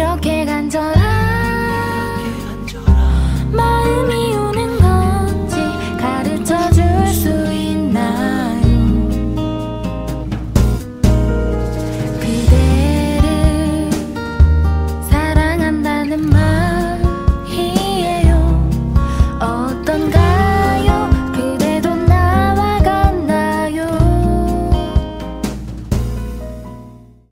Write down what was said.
이렇게 간절한